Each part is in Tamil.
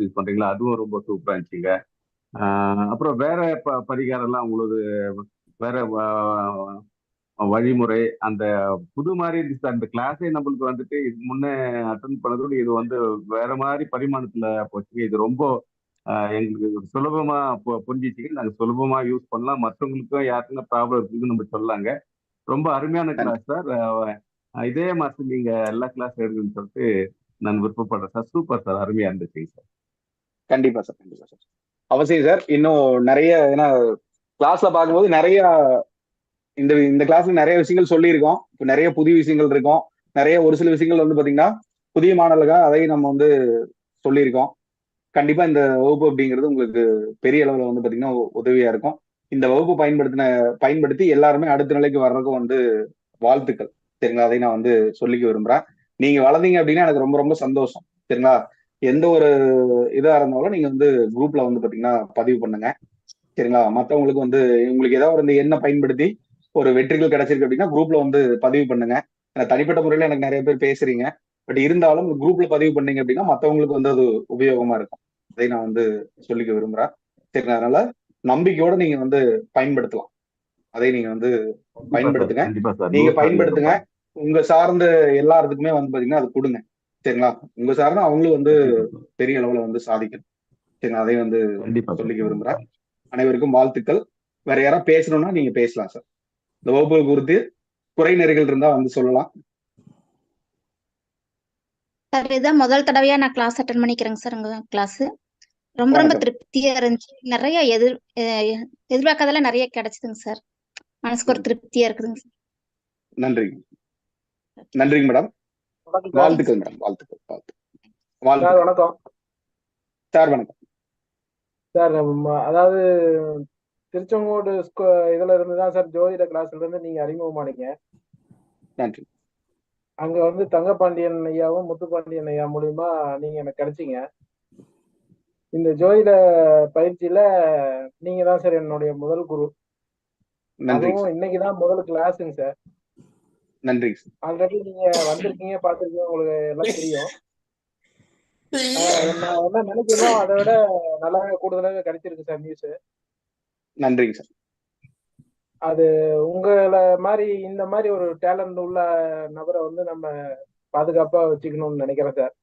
யூஸ் பண்றீங்களா? அதுவும் ரொம்ப சூப்பரா இருந்துச்சுங்க. அப்புறம் வேற ப பரிகாரம்லாம் உங்களுக்கு வேற வழிமுறை அந்த புது மாதிரி இருந்துச்சு. அந்த கிளாஸே நம்மளுக்கு வந்துட்டு இது முன்னே அட்டன் பண்ணதோட இது வந்து வேற மாதிரி பரிமாணத்துல போச்சு இது ரொம்ப எங்களுக்கு சுலபமா புரிஞ்சிச்சுங்க. நாங்க சுலபமா யூஸ் பண்ணலாம். மற்றவங்களுக்கும் யாருக்குன்னா ப்ராப்ளம் இருக்குன்னு நம்ம சொல்லலாங்க. ரொம்ப அருமையான கிளாஸ் சார். இதே மாதிரி நீங்க எல்லா கிளாஸ் எடுக்கணும்னு சொல்லிட்டு நான் விருப்பப்படுறேன் சார். Super sir. அருமையா இருந்துச்சு சார். கண்டிப்பா சார் கண்டிப்பா சார். அவசியம் சார். இன்னும் நிறைய ஏன்னா கிளாஸ்ல பார்க்கும்போது நிறைய இந்த இந்த கிளாஸ்ல நிறைய விஷயங்கள் சொல்லியிருக்கோம். இப்போ நிறைய புதிய விஷயங்கள் இருக்கும். நிறைய ஒரு சில விஷயங்கள் வந்து பாத்தீங்கன்னா புதிய மாணவர்களுக்காக அதையும் நம்ம வந்து சொல்லியிருக்கோம். கண்டிப்பா இந்த வகுப்பு அப்படிங்கிறது உங்களுக்கு பெரிய அளவுல வந்து பாத்தீங்கன்னா உதவியா இருக்கும். இந்த வகுப்பு பயன்படுத்தின பயன்படுத்தி எல்லாருமே அடுத்த நிலைக்கு வர்றதுக்கும் வந்து வாழ்த்துக்கள். சரிங்களா? அதை நான் வந்து சொல்லிக்க விரும்புறேன். நீங்க வளர்ந்தீங்க அப்படின்னா எனக்கு ரொம்ப ரொம்ப சந்தோஷம். சரிங்களா? எந்த ஒரு இதா இருந்தாலும் நீங்க வந்து குரூப்ல வந்து பாத்தீங்கன்னா பதிவு பண்ணுங்க. சரிங்களா? மத்தவங்களுக்கு வந்து உங்களுக்கு ஏதாவது ஒரு எண்ணை பயன்படுத்தி ஒரு வெற்றிகள் கிடைச்சிருக்கு அப்படின்னா குரூப்ல வந்து பதிவு பண்ணுங்க. தனிப்பட்ட முறையில எனக்கு நிறைய பேர் பேசுறீங்க. பட் இருந்தாலும் குரூப்ல பதிவு பண்ணீங்க அப்படின்னா மத்தவங்களுக்கு வந்து அது உபயோகமா இருக்கும். அதை நான் வந்து சொல்லிக்க விரும்புறேன். சரிங்களா? அதனால நம்பிக்கையோட நீங்க வந்து பயன்படுத்தலாம். அதை நீங்க வந்து பயன்படுத்துங்க. சார். நீங்க பயன்படுத்துங்க. உங்க சார்ந்த எல்லாத்துக்குமே வந்து பாத்தீங்கன்னா அது கொடுங்க. சரிங்களா? உங்க சார்ந்த அவங்களும் வந்து பெரிய அளவுல வந்து சாதிக்கணும். சரிங்களா? அதை வந்து சொல்லிக்க விரும்புறேன் அனைவருக்கும் வாழ்த்துக்கள். வேற யாராவது பேசணும்னா நீங்க பேசலாம் சார். இந்த வகுப்புகள் குறித்து குறை நிறைகள் இருந்தா வந்து சொல்லலாம். சார் இதான் முதல் தடவையா நான் கிளாஸ் அட்டன் பண்ணிக்கிறேங்க சார் உங்க கிளாஸ் ரொம்ப ரொம்ப. திருப்தியா இருந்துச்சு. நிறைய எதிர் எதிர்பார்க்காதெல்லாம் நிறைய கிடைச்சதுங்க சார். மனசுக்கு ஒரு திருப்தியா இருக்குதுங்க சார். நன்றிங்க. நன்றிங்க மேடம். வாழ்த்துக்கள் மேடம் வாழ்த்துக்கள். வாழ்த்து சார் வாழ்த்துக்கள். வணக்கம். சார் வணக்கம். சார் அதாவது திருச்செங்கோடு இதுல இருந்து தான் சார் ஜோதிட கிளாஸ்ல இருந்து நீங்க அறிமுகமானீங்க நன்றி. அங்க வந்து தங்கப்பாண்டியன் ஐயாவும் முத்துப்பாண்டியன் ஐயா மூலியமா நீங்க எனக்கு கிடைச்சீங்க. இந்த ஜோதிட பயிற்சியில நீங்க தான் சார் என்னுடைய முதல் குரு. அதுவும் சார் இன்னைக்கு தான் முதல் கிளாஸுங்க சார். நன்றிங்க சார் ஆல்ரெடி நீங்க வந்திருக்கீங்க பார்த்திருக்கீங்க உங்களுக்கு எல்லாம் தெரியும். நான் என்ன நினைக்கிறோம் அதை விட நல்லாவே கூடுதலாக கிடைச்சிருக்கு சார் நியூஸ் நன்றிங்க சார். அது உங்களை மாதிரி இந்த மாதிரி ஒரு டேலண்ட் உள்ள நபரை வந்து நம்ம பாதுகாப்பா வச்சுக்கணும்னு நினைக்கிறேன் சார்.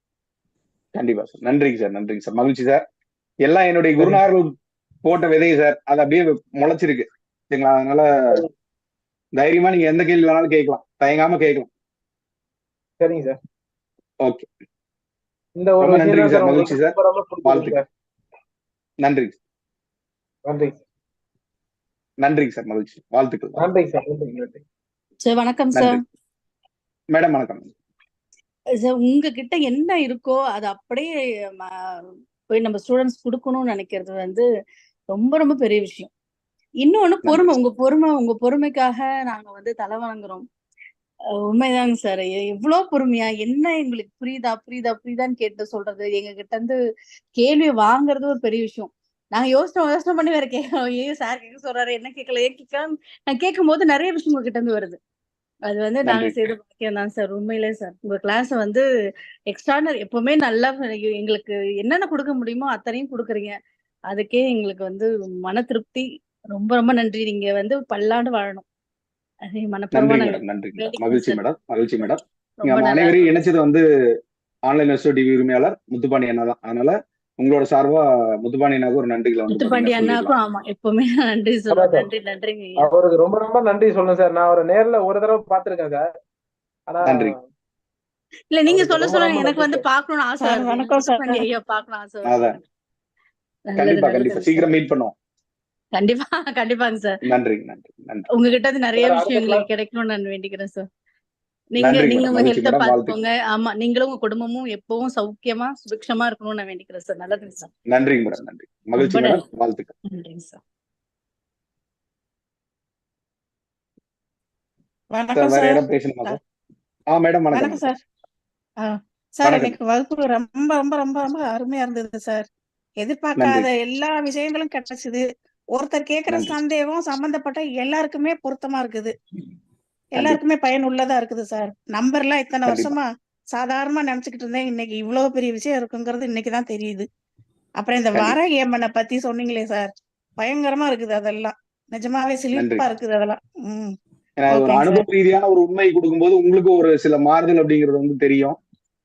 கண்டிப்பா சார். நன்றிங்க சார் நன்றிங்க சார். மகிழ்ச்சி சார். எல்லாம் என்னுடைய குருநாதர்கள் போட்ட விதை சார் அது அப்படியே முளைச்சிருக்கு. சரிங்களா? அதனால தைரியமா நீங்க எந்த கேள்வி வேணாலும் கேட்கலாம். தயங்காம கேட்கலாம். சரிங்க சார். ஓகே. இந்த ஒரு தான் சார், மகிழ்ச்சி சார். ரொம்ப ரொம்ப பிடிச்சிருக்கு வாழ்த்துக்கள். சார். மகிழ்ச்சி. வாழ்த்துக்கள். நன்றிங்க சார். நன்றி நன்றி. சார் வணக்கம் சார். நன்றி. மேடம் வணக்கம். சார் உங்ககிட்ட என்ன இருக்கோ அது அப்படியே போய் நம்ம ஸ்டூடெண்ட்ஸ் கொடுக்கணும்னு நினைக்கிறது வந்து ரொம்ப ரொம்ப பெரிய விஷயம். இன்னொன்னு பொறுமை உங்க பொறுமை உங்க பொறுமைக்காக நாங்க வந்து தலை வணங்குறோம். உண்மைதாங்க சார் எவ்வளவு பொறுமையா என்ன எங்களுக்கு புரியுதா புரியுதா புரியுதான்னு கேட்டு சொல்றது எங்க கிட்ட இருந்து கேள்வி வாங்குறது ஒரு பெரிய விஷயம். நாங்க யோசனை யோசனை பண்ணி வேற கேட்கறோம். ஏன் சார் கேட்க சொல்றாரு என்ன கேட்கல? ஏன் கேட்கலாம் நான் கேட்கும் போது நிறைய விஷயம் உங்ககிட்ட இருந்து வருது. அது வந்து நாங்க. செய்த பாக்கியம் தான் சார் உண்மையிலே சார் உங்க கிளாஸ் வந்து எக்ஸ்ட்ரானர் எப்பவுமே நல்லா எங்களுக்கு என்னென்ன கொடுக்க முடியுமோ அத்தனையும் கொடுக்குறீங்க. அதுக்கே எங்களுக்கு வந்து மன திருப்தி ரொம்ப ரொம்ப நன்றி. நீங்க வந்து பல்லாண்டு வாழணும். நன்றி நன்றி மகிழ்ச்சி. மேடம். மகிழ்ச்சி மேடம். அனைவரையும். இணைச்சது வந்து ஆன்லைன் எஸ்ஓ டிவி உரிமையாளர் முத்துப்பாண்டி அண்ணா தான். அதனால உங்களோட சார்பா முத்துப்பாண்டி அண்ணாவுக்கு ஒரு நன்றிகளை வந்து முத்துப்பாண்டி அண்ணாக்கும் ஆமா எப்பவுமே நன்றி சொல்றேன். நன்றி ஐயா. அவருக்கு ரொம்ப ரொம்ப நன்றி சொல்லுங்க சார் நான் அவரை நேர்ல ஒரு தடவை பார்த்திருக்கேன் சார் ஆனா நன்றி. இல்ல நீங்க சொல்ல சொல்ல எனக்கு நன்றி வந்து. பாக்கணும்னு ஆசை வணக்கம் சார். ஐயா பாக்கணும் ஆசை கண்டிப்பா கண்டிப்பா. சீக்கிரம் மீட் பண்ணுவோம். கண்டிப்பா கண்டிப்பாங்க சார் நன்றி நன்றி நன்றி. உங்ககிட்ட இருந்து நிறைய class- கிடைக்கணும்னு நான் வேண்டிக்கிறேன் சார் நீங்க நீங்க உங்க ஹெல்த்த பாத்துக்கோங்க ஆமா நீங்களும் உங்க குடும்பமும் எப்பவும் சௌக்கியமா சுபிக்ஷமா இருக்கணும்னு நான் வேண்டிக்கிறேன் சார் நல்லதுங்க சார் நன்றிங்க மேடம். நன்றி. மகிழ்ச்சி மேடம். வாழ்த்துக்கள். நன்றிங்க சார் வணக்கம் சார் வேற சார் யாரும் பேசணுமா சார் ஆ மேடம் வணக்கம். சார் ஆ, சார். எனக்கு வகுப்பு ரொம்ப ரொம்ப ரொம்ப ரொம்ப அருமையா இருந்தது சார் எதிர்பார்க்காத எல்லா விஷயங்களும் கிடைச்சது. ஒருத்தர் கேக்குற. சந்தேகம் சம்பந்தப்பட்ட எல்லாருக்குமே பொருத்தமா இருக்குது. எல்லாருக்குமே பயனுள்ளதா இருக்குது சார். நம்பர்லாம் இத்தனை கண்டிப்பா. வருஷமா சாதாரணமா நினைச்சுக்கிட்டு இருந்தேன். இன்னைக்கு இவ்வளவு பெரிய விஷயம் இருக்குங்கிறது இன்னைக்குதான் தெரியுது. அப்புறம் இந்த. வாராகி அம்மனை பத்தி சொன்னீங்களே சார். பயங்கரமா இருக்குது அதெல்லாம். நிஜமாவே சிலிர்ப்பா இருக்குது அதெல்லாம். உம் ஒரு அனுபவ ரீதியான ஒரு உண்மை கொடுக்கும்போது உங்களுக்கு ஒரு சில மாறுதல் அப்படிங்கிறது வந்து தெரியும்.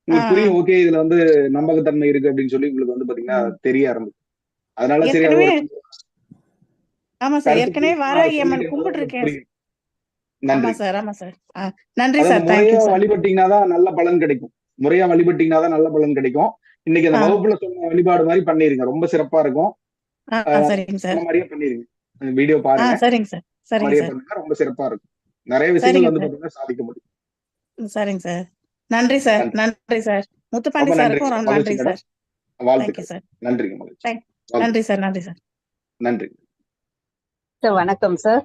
உங்களுக்கு. புரியும் ஓகே இதுல வந்து நம்பகத்தன்மை இருக்கு அப்படின்னு சொல்லி உங்களுக்கு வந்து பாத்தீங்கன்னா. தெரிய ஆரம்பிக்கும். அதனால சரி ஆமா சார். ஏற்கனவே வாராகி அம்மன் கும்பிட்டு இருக்கேன். ஆமா சார் ஆமா சார். நன்றி சார். தேங்க்யூ வழிபட்டீங்கன்னா தான் நல்ல பலன் கிடைக்கும். முறையா வழிபட்டீங்கன்னா தான் நல்ல பலன் கிடைக்கும். இன்னைக்கு அந்த. வகுப்புல சொன்ன வழிபாடு மாதிரி பண்ணிருங்க. ரொம்ப சிறப்பா இருக்கும். சரிங்க சார். மாதிரியே பண்ணிருங்க. வீடியோ பாருங்க. சரிங்க சார். சரிங்க சார். ரொம்ப சிறப்பா இருக்கும். நிறைய விஷயங்கள் வந்து பாத்தீங்கன்னா சாதிக்க முடியும். சரிங்க சார். நன்றி சார். நன்றி. சார். முத்துப்பாண்டி சாருக்கும் நன்றி. சார். வாழ்த்துக்கள். சார் நன்றிங்க. நன்றி சார். நன்றி சார். நன்றி. சார் வணக்கம் சார்.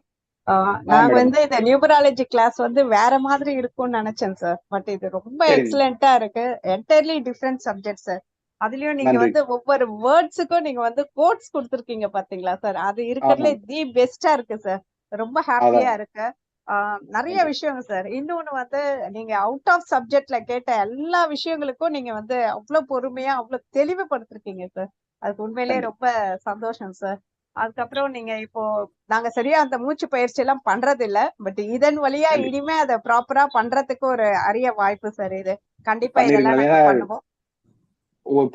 மேடம் வந்து இந்த நியூமராலஜி கிளாஸ் வந்து வேற மாதிரி இருக்கும்னு நினைச்சேன் சார். பட் இது ரொம்ப எக்ஸலண்டா இருக்கு. Entirely different subject sir. அதுலயும் நீங்க வந்து ஒவ்வொரு வேர்ட்ஸுக்கும் நீங்க வந்து கோட்ஸ் கொடுத்துருக்கீங்க பாத்தீங்களா சார்? அது இருக்கிறதுல தி பெஸ்டா இருக்கு சார். ரொம்ப ஹாப்பியா இருக்கு. ஆஹ் நிறைய விஷயங்க சார். இன்னொன்னு வந்து நீங்க அவுட் ஆஃப் சப்ஜெக்ட்ல கேட்ட எல்லா விஷயங்களுக்கும் நீங்க வந்து அவ்வளவு பொறுமையா அவ்வளவு தெளிவுபடுத்திருக்கீங்க சார். அதுக்கு உண்மையிலேயே ரொம்ப சந்தோஷம் சார். அதுக்கப்புறம் நீங்க இப்போ நாங்க சரியா அந்த மூச்சு பயிற்சி எல்லாம் பண்றது இல்ல பட் இதன் வழியா இனிமே அதை ப்ராப்பரா பண்றதுக்கு ஒரு அரிய வாய்ப்பு சார் இது. கண்டிப்பா இதெல்லாம் பண்ணுவோம்.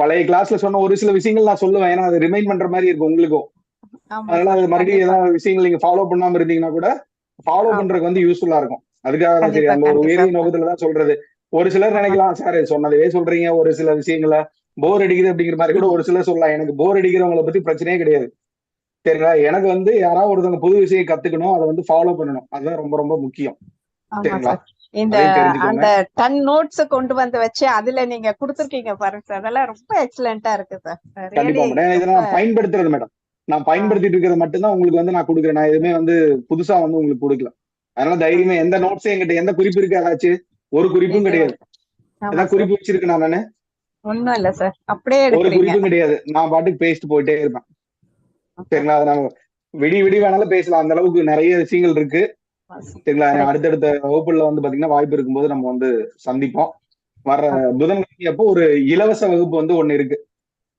பழைய கிளாஸ்ல சொன்ன ஒரு சில விஷயங்கள் நான் சொல்லுவேன். ஏன்னா அது ரிமைண்ட் பண்ற மாதிரி இருக்கும் உங்களுக்கும். அதனால அது மறுபடியும் ஏதாவது விஷயங்கள் நீங்க ஃபாலோ பண்ணாம இருந்தீங்கன்னா கூட ஃபாலோ பண்றதுக்கு வந்து யூஸ்ஃபுல்லா இருக்கும். அதுக்காக தான் சரி. அந்த ஒரு உயரிய நோக்கத்துல தான் சொல்றது. ஒரு சிலர் நினைக்கலாம் சார் சொன்னதே சொல்றீங்க. ஒரு சில விஷயங்களை போர் அடிக்குது அப்படிங்கிற மாதிரி கூட ஒரு சிலர் சொல்லலாம். எனக்கு போர் அடிக்கிறவங்கள பத்தி பிரச்சனையே கிடையாது. சரிங்களா எனக்கு வந்து யாராவது ஒருத்தவங்க புது விஷயம் கத்துக்கணும் அதை வந்து ஃபாலோ பண்ணணும். அதுதான் ரொம்ப ரொம்ப முக்கியம். சரிங்களா சார். இந்த அந்த டன் நோட்ஸ் கொண்டு வந்து வச்சு அதுல நீங்க கொடுத்துருக்கீங்க பாருங்க சார். அதெல்லாம் ரொம்ப எக்ஸலண்டா இருக்கு சார். கண்டிப்பா மேடம். இதை நான் பயன்படுத்துறது மேடம். நான் பயன்படுத்திட்டு இருக்கிறது மட்டும்தான் உங்களுக்கு வந்து நான் கொடுக்குறேன். நான் எதுவுமே வந்து புதுசா வந்து உங்களுக்கு கொடுக்கல. அதனால தைரியமா எந்த நோட்ஸும் என்கிட்ட எந்த குறிப்பு இருக்கு ஏதாச்சும் ஒரு குறிப்பும் கிடையாது. ஏதாவது குறிப்பு வச்சிருக்கேன் நானு? ஒண்ணும் இல்ல சார். அப்படியே ஒரு குறிப்பும் கிடையாது. நான் பாட்டுக்கு பேசிட்டு போயிட்டே இருப்பேன். சரிங்களா? அதை நம்ம விடி விடி வேணாலும் பேசலாம். அந்த அளவுக்கு நிறைய விஷயங்கள் இருக்கு. சரிங்களா. அடுத்தடுத்த வகுப்புல வந்து பாத்தீங்கன்னா வாய்ப்பு இருக்கும்போது நம்ம வந்து சந்திப்போம். வர்ற புதன்கிழமை அப்போ ஒரு இலவச வகுப்பு வந்து ஒண்ணு இருக்கு.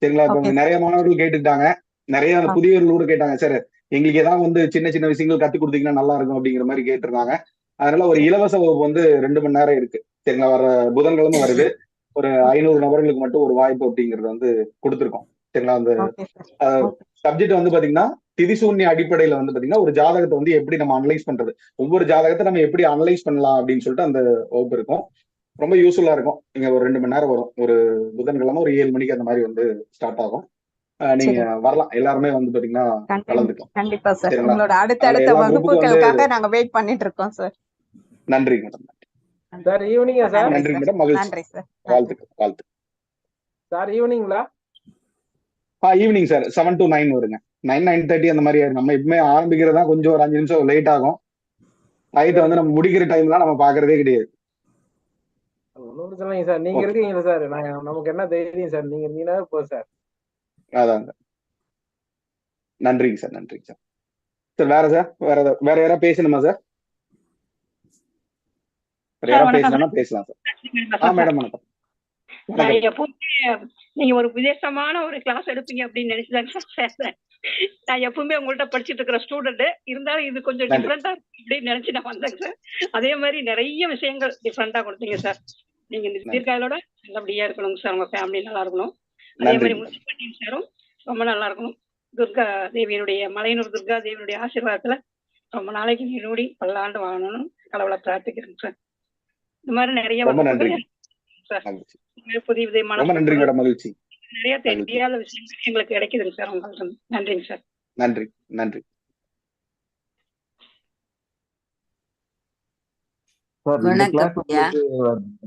சரிங்களா? இப்ப. நிறைய மாணவர்கள் கேட்டுக்கிட்டாங்க. நிறைய. புதியவர்கள் கூட கேட்டாங்க சார் எங்களுக்கு ஏதாவது வந்து சின்ன சின்ன விஷயங்கள் கத்து கொடுத்தீங்கன்னா நல்லா இருக்கும் அப்படிங்கிற மாதிரி கேட்டிருந்தாங்க. அதனால ஒரு இலவச வகுப்பு வந்து ரெண்டு மணி நேரம் இருக்கு. சரிங்களா? வர புதன்கிழமை வருது. ஒரு ஐநூறு நபர்களுக்கு மட்டும் ஒரு வாய்ப்பு அப்படிங்கறது வந்து கொடுத்துருக்கோம். சரிங்களா? அந்த சப்ஜெக்ட் வந்து பாத்தீங்கன்னா திதிசூன்ய அடிப்படையில வந்து பாத்தீங்கன்னா ஒரு ஜாதகத்தை வந்து எப்படி நம்ம அனலைஸ் பண்றது? ஒவ்வொரு ஜாதகத்தை நம்ம எப்படி அனலைஸ் பண்ணலாம் அப்படின்னு சொல்லிட்டு அந்த வகுப்பு இருக்கும். ரொம்ப யூஸ்ஃபுல்லா இருக்கும். நீங்க ஒரு ரெண்டு மணி நேரம் வரும். ஒரு புதன்கிழமை ஒரு ஏழு மணிக்கு அந்த மாதிரி வந்து ஸ்டார்ட் ஆகும். நீங்க வரலாம். எல்லாருமே வந்து பாத்தீங்கன்னா கலந்துக்கலாம். கண்டிப்பா சார்? உங்களோட குரூப்புக்கும் வந்து வகுப்புகளுக்காக நாங்க வெயிட் பண்ணிட்டு இருக்கோம் சார் நன்றி மேடம் சார் ஈவினிங்கா சார் நன்றி மேடம் மகிழ்ச்சி. நன்றி சார் வாழ்த்துக்கள் வாழ்த்து சார் ஈவினிங்களா ஆ evening sir seven to nine வருங்க. நைன் நைன் தேர்ட்டி அந்த மாதிரி. நம்ம எப்பவுமே ஆரம்பிக்கிறதா கொஞ்சம் ஒரு அஞ்சு நிமிஷம் லேட் ஆகும். டயத்தை வந்து நம்ம முடிக்கிற டைம்லாம் நம்ம பாக்குறதே கிடையாது. ஒன்றும் பிரச்சனை இல்லைங்க சார் நீங்க. இருக்கீங்களா சார் நாங்க நமக்கு என்ன தைரியம் சார் நீங்க இருந்தீங்கன்னா போதும் சார் அதான் சார் நன்றிங்க சார் நன்றிங்க சார் சார் வேற சார் வேற ஏதாவது- வேற யாராவது பேசணுமா சார் வேற யாராவது பேசணும்னா பேசலாம் சார் ஆ மேடம் வணக்கம். நான் எப்பவுமே நீங்க ஒரு விசேஷமான ஒரு கிளாஸ் எடுப்பீங்க அப்படின்னு சேர்ந்தேன் நான் எப்பவுமே உங்கள்ட்ட படிச்சுட்டு இருக்கிற ஸ்டூடெண்ட் இருந்தாலும் இது கொஞ்சம். டிஃப்ரெண்டா அப்படின்னு நினைச்சு நான் வந்தேங்க சார் அதே மாதிரி நிறைய விஷயங்கள் டிஃப்ரெண்டா கொடுத்தீங்க சார் நீங்க இந்த நன்றி. தீர்க்காயலோட நல்லபடியா இருக்கணுங்க சார் உங்க ஃபேமிலி நல்லா இருக்கணும். அதே மாதிரி முனிசிபாலிட்டி சாரும் ரொம்ப நல்லா இருக்கணும். துர்கா தேவியினுடைய மலையனூர் துர்கா தேவியினுடைய ஆசீர்வாதத்துல ரொம்ப நாளைக்கு நீடூடி பல்லாண்டு வாழணும்னு கடவுளை பிரார்த்திக்கிறேங்க சார் இந்த மாதிரி நிறைய. சார். புதிய விதமான ரொம்ப நன்றி மேடம் மகிழ்ச்சி. நிறைய தெரியாத விஷயங்கள் எங்களுக்கு கிடைக்குதுங்க சார். உங்களுக்கு இருந்து. நன்றிங்க சார். நன்றி நன்றி.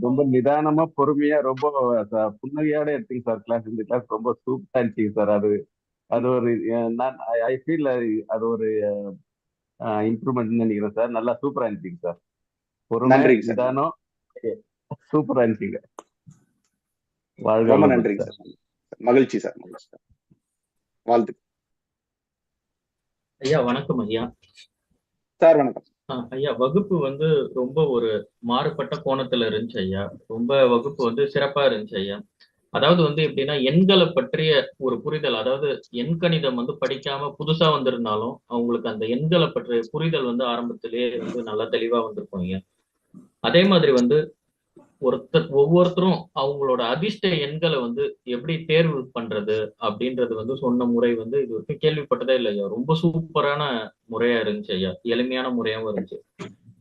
ரொம்ப நிதானமா பொறுமையா ரொம்ப புன்னகையோட எடுத்தீங்க சார். கிளாஸ் இந்த கிளாஸ் ரொம்ப சூப்பரா இருந்துச்சு சார். அது அது ஒரு நான் ஐ ஃபீல் அது ஒரு இம்ப்ரூவ்மெண்ட் நினைக்கிறேன் சார். நல்லா சூப்பரா இருந்துச்சுங்க சார். பொறுமை. நிதானம் சூப்பரா இருந்துச்சுங்க. ரொம்ப நன்றிங்க சார். மகிழ்ச்சி சார் வாழ்த்து. ஐயா வணக்கம் ஐயா. சார் வணக்கம். ஐயா வகுப்பு வந்து ரொம்ப ஒரு மாறுபட்ட கோணத்துல இருந்துச்சு ஐயா. ரொம்ப வகுப்பு வந்து சிறப்பா இருந்துச்சு ஐயா. அதாவது வந்து எப்படின்னா எண்களை பற்றிய ஒரு புரிதல் அதாவது எண்கணிதம் வந்து படிக்காம புதுசா வந்திருந்தாலும் அவங்களுக்கு அந்த எண்களை பற்றிய புரிதல் வந்து ஆரம்பத்திலேயே வந்து நல்லா தெளிவா வந்திருக்கும் ஐயா. அதே மாதிரி வந்து ஒருத்தர் ஒவ்வொருத்தரும் அவங்களோட அதிர்ஷ்ட எண்களை வந்து எப்படி தேர்வு பண்றது அப்படின்றது வந்து சொன்ன முறை வந்து இது வரைக்கும் கேள்விப்பட்டதே இல்லை ஐயா. ரொம்ப சூப்பரான முறையா இருந்துச்சு ஐயா. எளிமையான முறையாவும் இருந்துச்சு.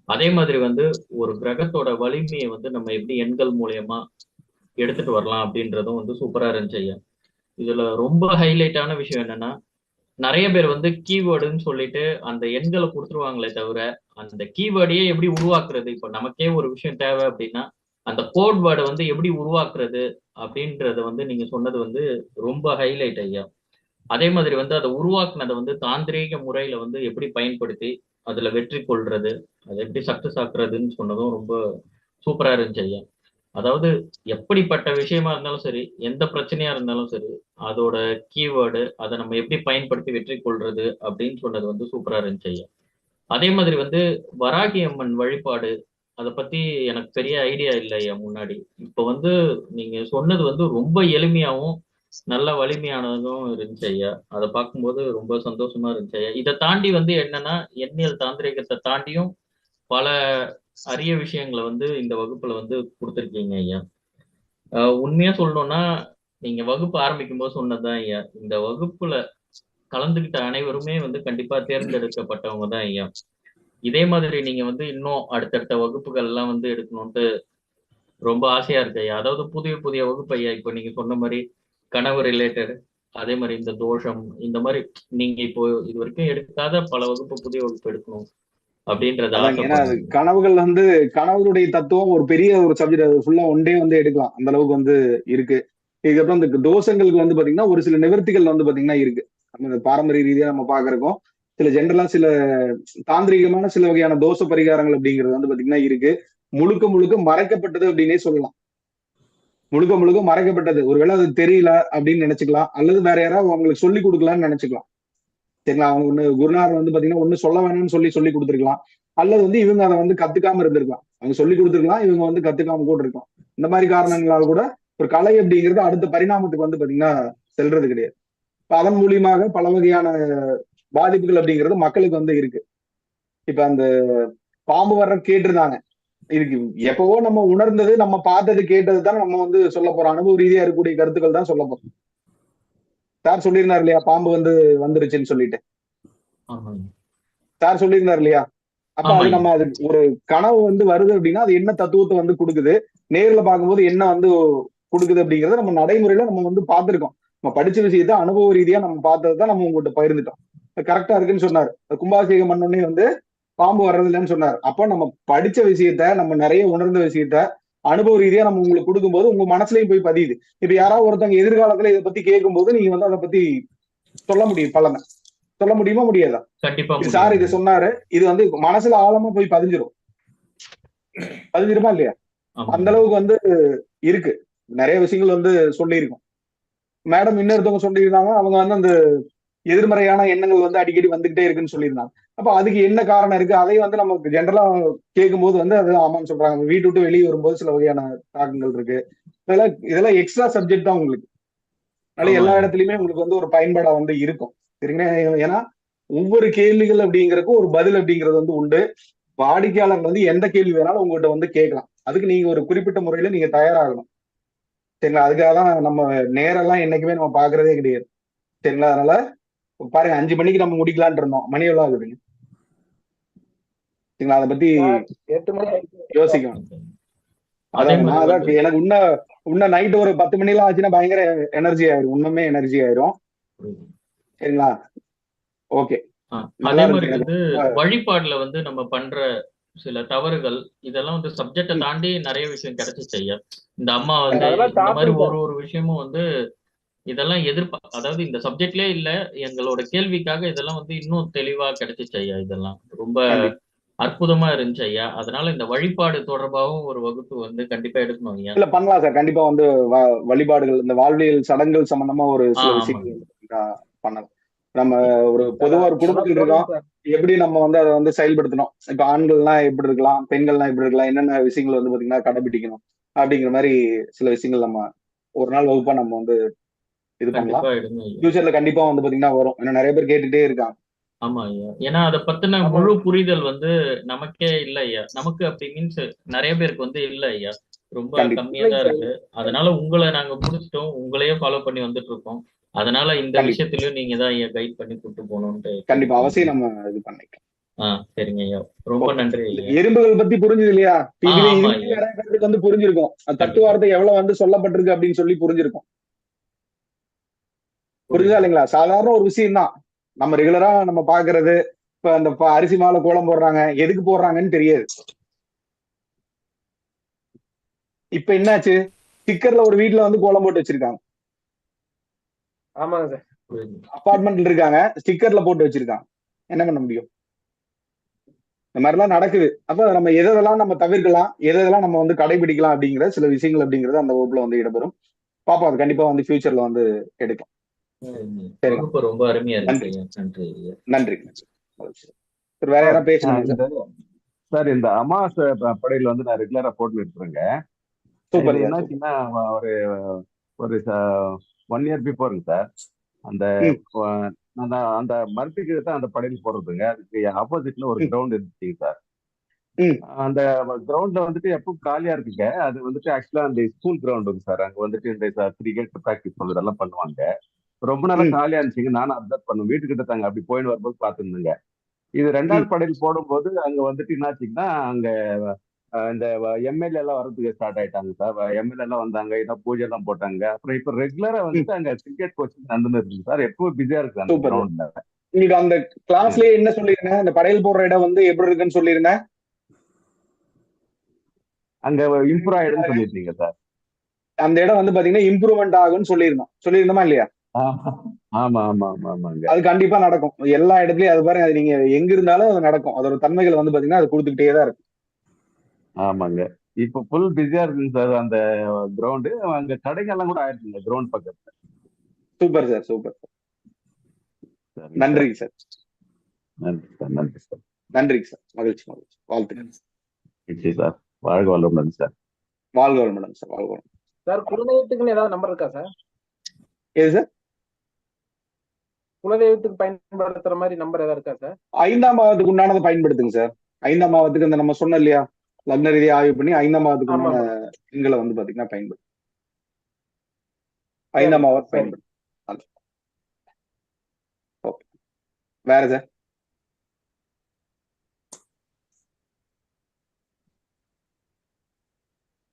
அதே மாதிரி வந்து ஒரு கிரகத்தோட வலிமையை வந்து நம்ம எப்படி எண்கள் மூலியமா எடுத்துட்டு வரலாம் அப்படின்றதும் வந்து சூப்பரா இருந்துச்சு ஐயா. இதுல ரொம்ப ஹைலைட்டான விஷயம் என்னன்னா நிறைய பேர் வந்து கீவேர்டுன்னு சொல்லிட்டு அந்த எண்களை கொடுத்துருவாங்களே தவிர அந்த கீவேர்டையே எப்படி உருவாக்குறது? இப்ப நமக்கே ஒரு விஷயம் தேவை அப்படின்னா அந்த கோட் வேர்டை வந்து எப்படி உருவாக்குறது அப்படின்றத வந்து நீங்க சொன்னது வந்து ரொம்ப ஹைலைட் ஐயா. அதே மாதிரி வந்து அதை உருவாக்குனதை வந்து தாந்திரீக முறையில வந்து எப்படி பயன்படுத்தி அதுல வெற்றி கொள்றது அதை எப்படி சக்சஸ் ஆக்குறதுன்னு சொன்னதும் ரொம்ப சூப்பரா இருந்துச்சு ஐயா. அதாவது எப்படிப்பட்ட விஷயமா இருந்தாலும் சரி எந்த பிரச்சனையா இருந்தாலும் சரி அதோட கீவேர்டு அதை நம்ம எப்படி பயன்படுத்தி வெற்றி கொள்றது அப்படின்னு சொன்னது வந்து சூப்பரா இருந்துச்சு ஐயா. அதே மாதிரி வந்து வராகி அம்மன் வழிபாடு அதை பத்தி எனக்கு பெரிய ஐடியா இல்லை ஐயா முன்னாடி. இப்போ வந்து நீங்க சொன்னது வந்து ரொம்ப எளிமையாவும் நல்ல வலிமையானதும் இருந்துச்சு ஐயா. அதை பார்க்கும்போது ரொம்ப சந்தோஷமா இருந்துச்சு ஐயா. இதை தாண்டி வந்து என்னன்னா எண்ணியல் தாந்திரிகத்தை தாண்டியும் பல அரிய விஷயங்களை வந்து இந்த வகுப்புல வந்து கொடுத்துருக்கீங்க ஐயா. உண்மையா சொல்லணும்னா நீங்க வகுப்பு ஆரம்பிக்கும் போது சொன்னதுதான் ஐயா. இந்த வகுப்புல கலந்துகிட்ட அனைவருமே வந்து கண்டிப்பா தேர்ந்தெடுக்கப்பட்டவங்க தான் ஐயா. இதே மாதிரி நீங்க வந்து இன்னும் அடுத்தடுத்த வகுப்புகள் எல்லாம் வந்து எடுக்கணும்ட்டு ரொம்ப ஆசையா இருக்கு ஐயா. அதாவது புதிய புதிய வகுப்பு ஐயா. இப்போ நீங்க சொன்ன மாதிரி கனவு ரிலேட்டட் அதே மாதிரி இந்த தோஷம் இந்த மாதிரி நீங்க இப்போ இது வரைக்கும் எடுக்காத பல வகுப்பு புதிய வகுப்பு எடுக்கணும் அப்படின்றத கனவுகள் வந்து கனவுடைய தத்துவம் ஒரு பெரிய ஒரு சப்ஜெக்ட் அது ஃபுல்லா ஒன் டே வந்து எடுக்கலாம். அந்த அளவுக்கு வந்து இருக்கு. இதுக்கப்புறம் இந்த தோஷங்களுக்கு வந்து பாத்தீங்கன்னா ஒரு சில நிவர்த்திகள் வந்து பாத்தீங்கன்னா இருக்கு. நம்ம பாரம்பரிய ரீதியா நம்ம பாக்குறோம் சில ஜென்ரலா சில தாந்திரிகமான சில வகையான தோஷ பரிகாரங்கள் அப்படிங்கிறது வந்து பாத்தீங்கன்னா இருக்கு. முழுக்க முழுக்க மறைக்கப்பட்டது அப்படின்னே சொல்லலாம். முழுக்க முழுக்க மறைக்கப்பட்டது. ஒருவேளை அது தெரியல அப்படின்னு நினைச்சுக்கலாம். அல்லது வேற யாராவது அவங்களுக்கு சொல்லி கொடுக்கலாம்னு நினைச்சுக்கலாம். சரிங்களா? அவங்க ஒண்ணு குருநாதர் வந்து பாத்தீங்கன்னா ஒண்ணு சொல்ல வேணும்னு சொல்லி சொல்லி கொடுத்துருக்கலாம். அல்லது வந்து இவங்க அதை வந்து கத்துக்காம இருந்திருக்கலாம். அவங்க சொல்லி கொடுத்துருக்கலாம். இவங்க வந்து கத்துக்காம கூட இருக்கலாம். இந்த மாதிரி காரணங்களால கூட ஒரு கலை அப்படிங்கிறது அடுத்த பரிணாமத்துக்கு வந்து பாத்தீங்கன்னா செல்றது கிடையாது. இப்ப அதன் மூலியமாக பல வகையான பாதிப்புகள் அப்படிங்கிறது மக்களுக்கு வந்து இருக்கு. இப்ப அந்த பாம்பு வர்ற கேட்டிருந்தாங்க. இதுக்கு எப்பவோ நம்ம உணர்ந்தது நம்ம பார்த்தது கேட்டது தான் நம்ம வந்து சொல்ல போறோம். அனுபவ ரீதியா இருக்கக்கூடிய கருத்துக்கள் தான் சொல்ல போறோம். சார் சொல்லியிருந்தார் இல்லையா பாம்பு வந்து வந்துருச்சுன்னு சொல்லிட்டு? சார் சொல்லியிருந்தார் இல்லையா? அப்ப அது. நம்ம அது ஒரு கனவு வந்து வருது அப்படின்னா அது என்ன தத்துவத்தை வந்து கொடுக்குது? நேர்ல பார்க்கும்போது என்ன வந்து கொடுக்குது அப்படிங்கறத நம்ம நடைமுறையில நம்ம வந்து பார்த்திருக்கோம். நம்ம படிச்ச விஷயத்த அனுபவ ரீதியா நம்ம பார்த்ததை நம்ம உங்ககிட்ட பகிர்ந்துட்டோம். கரெக்டா இருக்குன்னு சொன்னார். கும்பாபிஷேகம் பண்ணோடனே வந்து பாம்பு வர்றது இல்லைன்னு சொன்னார். அப்ப நம்ம படிச்ச விஷயத்த நம்ம நிறைய உணர்ந்த விஷயத்த அனுபவ ரீதியா நம்ம உங்களுக்கு கொடுக்கும்போது உங்க மனசுலயும் போய் பதியுது. இப்ப யாராவது ஒருத்தவங்க எதிர்காலத்துல இதை பத்தி கேட்கும்போது நீங்க வந்து அதை பத்தி சொல்ல முடியும் பலனை சொல்ல முடியுமா முடியாதா? கண்டிப்பா சார் இது. சொன்னாரு. இது வந்து மனசுல ஆழமா போய் பதிஞ்சிரும். பதிஞ்சிருமா இல்லையா. அந்த அளவுக்கு வந்து இருக்கு. நிறைய விஷயங்கள் வந்து சொல்லியிருக்கோம். மேடம் இன்னொருத்தவங்க சொல்லியிருந்தாங்க. அவங்க வந்து அந்த எதிர்மறையான எண்ணங்கள் வந்து அடிக்கடி வந்துகிட்டே இருக்குன்னு சொல்லியிருந்தாங்க. அப்ப அதுக்கு என்ன காரணம் இருக்கு? அதையும் வந்து நமக்கு ஜென்ரலா கேட்கும்போது வந்து அது ஆமான்னு சொல்றாங்க. வீட்டு விட்டு வெளியே வரும்போது சில வகையான தாக்கங்கள் இருக்கு. இதெல்லாம் இதெல்லாம் எக்ஸ்ட்ரா சப்ஜெக்ட் தான் உங்களுக்கு. அதனால எல்லா. இடத்துலயுமே உங்களுக்கு வந்து ஒரு பயன்பாடா வந்து இருக்கும். சரிங்களா? ஏன்னா ஒவ்வொரு கேள்விகள் அப்படிங்கறதுக்கும் ஒரு பதில் அப்படிங்கிறது வந்து உண்டு. வாடிக்கையாளர் வந்து எந்த கேள்வி வேணாலும் உங்ககிட்ட வந்து கேட்கலாம். அதுக்கு நீங்க ஒரு குறிப்பிட்ட முறையில நீங்க தயாராகணும். சரிங்களா? அதுக்காக தான் நம்ம நேரெல்லாம் என்னைக்குமே நம்ம பாக்குறதே கிடையாது. சரிங்களா? அதனால பாருங்க அஞ்சு மணிக்கு நம்ம முடிக்கலாம்னு இருந்தோம். மணி எவ்வளவு ஆகுதுங்க சரிங்களா? அதை பத்தி எட்டு மணி. யோசிக்கணும். அதே அதான் எனக்கு உன்ன உன்ன நைட் ஒரு பத்து மணி எல்லாம் ஆச்சுன்னா பயங்கர எனர்ஜி ஆயிரும். உண்மையுமே எனர்ஜி ஆயிரும். சரிங்களா? ஓகே அதே மாதிரி. வந்து வழிபாடுல வந்து நம்ம பண்ற சில தவறுகள் இதெல்லாம் வந்து சப்ஜெக்டை தாண்டி நிறைய விஷயம் கிடைச்சிச்சு ஐயா. இந்த அம்மா வந்து இந்த மாதிரி ஒரு ஒரு விஷயமும் வந்து இதெல்லாம் எதிர்பா அதாவது இந்த சப்ஜெக்ட்லயே இல்ல எங்களோட கேள்விக்காக இதெல்லாம் வந்து இன்னும் தெளிவா கிடைச்சிச்சு ஐயா இதெல்லாம். ரொம்ப. அற்புதமா இருந்துச்சு ஐயா. அதனால இந்த வழிபாடு தொடர்பாகவும் ஒரு வகுப்பு வந்து கண்டிப்பா எடுக்கணும் ஐயா. இல்ல பண்ணலாம் சார். கண்டிப்பா வந்து வ- வழிபாடுகள் இந்த வாழ்வியல் சடங்குகள் சம்பந்தமா ஒரு சில விஷயங்கள் பண்ணலாம். நம்ம ஒரு பொதுவா ஒரு குடும்பத்தில் இருக்கோம். எப்படி நம்ம வந்து அதை வந்து செயல்படுத்தணும்? இப்ப ஆண்கள்லாம் எப்படி இருக்கலாம்? பெண்கள்லாம் எப்படி இருக்கலாம்? என்னென்ன விஷயங்கள் வந்து பாத்தீங்கன்னா கடைபிடிக்கணும்? அப்படிங்கிற மாதிரி சில விஷயங்கள் நம்ம ஒரு நாள் வகுப்பா நம்ம வந்து இது பண்ணலாம். ஃபியூச்சர்ல கண்டிப்பா வந்து பாத்தீங்கன்னா வரும். ஏன்னா நிறைய பேர் கேட்டுட்டே இருக்காங்க. ஆமா ஐயா. ஏன்னா அதை பத்தின முழு புரிதல் வந்து நமக்கே இல்ல ஐயா. நமக்கு அப்படி மீன்ஸ் நிறைய பேருக்கு வந்து இல்ல ஐயா. ரொம்ப. கம்மியா தான் இருக்கு. அதனால உங்களை நாங்க முடிச்சிட்டோம். உங்களையே ஃபாலோ பண்ணி வந்துட்டு இருக்கோம். அதனால இந்த. விஷயத்திலயும் நீங்க தான் ஐயா கைட் பண்ணி கூட்டு போகணும்ட்டு கண்டிப்பா. அவசியம் நம்ம இது பண்ணிக்கலாம். சரிங்க ஐயா. ரொம்ப நன்றி எறும்புகள் பத்தி புரிஞ்சுது இல்லையா? இதுல வந்து புரிஞ்சிருக்கும். தட்டு வார்த்தை எவ்வளவு வந்து சொல்லப்பட்டிருக்கு அப்படின்னு சொல்லி புரிஞ்சிருக்கும். புரியுதா இல்லைங்களா? சாதாரண ஒரு விஷயம் தான் நம்ம ரெகுலரா நம்ம பாக்குறது இப்ப அந்த அரிசி மாலை கோலம் போடுறாங்க எதுக்கு போடுறாங்கன்னு தெரியாது. இப்ப என்னாச்சு? ஸ்டிக்கர்ல ஒரு வீட்ல வந்து கோலம் போட்டு வச்சிருக்காங்க. ஆமாங்க சார். அபார்ட்மெண்ட்ல இருக்காங்க ஸ்டிக்கர்ல போட்டு வச்சிருக்காங்க. என்ன பண்ண முடியும்? இந்த மாதிரிலாம் நடக்குது. அப்ப நம்ம எதெல்லாம் நம்ம தவிர்க்கலாம் எதெல்லாம் நம்ம வந்து கடைபிடிக்கலாம் அப்படிங்கிற சில விஷயங்கள் அப்படிங்கறது அந்த வகுப்புல வந்து இடம்பெறும். பாப்போம் அது கண்டிப்பா வந்து ஃபியூச்சர்ல வந்து எடுக்கும் ரொம்ப அருமையா இருக்கு. நன்றி. நன்றி. சரி, வேற யாராவது பேசணும்? இந்த சார் இந்த அமாவாசை ப- படையில வந்து நான் ரெகுலரா போட்டு இருக்கிறேங்க சூப்பர் என்னாச்சுன்னா ஒரு ஒரு ஒன் இயர் பிஃபோருங்க சார். அந்த அந்த அந்த மரத்துக்கு தான் அந்த படையில் போடுறதுங்க. அதுக்கு ஆப்போசிட்ல ஒரு கிரவுண்ட் இருந்துச்சுங்க சார். அந்த கிரவுண்ட்ல வந்துட்டு எப்பவும் காலியா இருக்குங்க. அது வந்துட்டு ஆக்சுவலா அந்த ஸ்கூல் கிரவுண்டுங்க சார் அங்க வந்துட்டு இந்த கிரிக்கெட் ப்ராக்டிஸ் பண்றதெல்லாம் பண்ணுவாங்க. ரொம்ப நாளா. காலியா இருந்துச்சுங்க. நானும் அப்சர்வ் பண்ணுவேன் வீட்டுக்கிட்ட தாங்க. அப்படி போயின்னு வரும்போது பார்த்துருந்தேங்க. இது ரெண்டாவது படையில் போடும்போது அங்க வந்துட்டு என்னாச்சுங்கன்னா அங்க இந்த எம்எல்ஏ எல்லாம் வரதுக்கு ஸ்டார்ட் ஆயிட்டாங்க சார் எம்எல்ஏ எல்லாம் வந்தாங்க ஏதோ பூஜை எல்லாம் போட்டாங்க. அப்புறம் இப்ப ரெகுலரா வந்துட்டு அங்க கிரிக்கெட் கோச்சிங் நடந்துன்னு இருக்கு சார் எப்பவும் பிஸியா இருக்கு அந்த. கிரவுண்ட்ல உங்களுக்கு அந்த கிளாஸ்லயே என்ன சொல்லிருந்தேன்? இந்த படையல் போடுற இடம் வந்து எப்படி இருக்குன்னு சொல்லியிருந்தேன் அங்க இம்ப்ரூவ் ஆயிடும்னு சொல்லியிருந்தீங்க சார் அந்த இடம் வந்து பாத்தீங்கன்னா இம்ப்ரூவ்மெண்ட் ஆகும்னு சொல்லியிருந்தோம். சொல்லியிருந்தோமா இல்லையா? ஆமா ஆமா ஆமா ஆமா ஆமாங்க அது கண்டிப்பா நடக்கும். எல்லா இடத்துலயும் அது பாருங்க அது நீங்க எங்க இருந்தாலும் அது நடக்கும். அதோட தன்மைகள் வந்து பாத்தீங்கன்னா அது கொடுத்துக்கிட்டே தான் இருக்கும் ஆமாங்க. இப்ப ஃபுல் பிஸியா இருக்குங்க சார் அந்த கிரவுண்டு அங்க கடைகள்லாம் கூட ஆயிருக்குங்க கிரவுண்ட் பக்கத்துல. Super sir super. சரிங்க நன்றி சார் சார். நன்றி சார் நன்றி சார் நன்றி சார் மகிழ்ச்சி மகிழ்ச்சி. வாழ்த்துக்கள் சார் வாழ்க வளமுடன் சார் வாழ்க வளமுடன் சார் வாழ்க வளமுடன் சார் குலதெய்வத்துக்குன்னு ஏதாவது நம்பர் இருக்கா சார் எது சார் குலதெய்வத்துக்கு பயன்படுத்துற மாதிரி நம்பர் ஏதாவது இருக்கா சார் ஐந்தாம் பாவத்துக்கு உண்டானதை பயன்படுத்துங்க சார் ஐந்தாம் பாவத்துக்கு அந்த நம்ம சொன்னோம் இல்லையா? லக்ன ரீதியா ஆய்வு பண்ணி ஐந்தாம் உண்டான எண்களை வந்து பாத்தீங்கன்னா பயன்படுத்து ஐந்தாம் பாவத்தை சரி. பயன்படுத்து ஓகே வேற சார்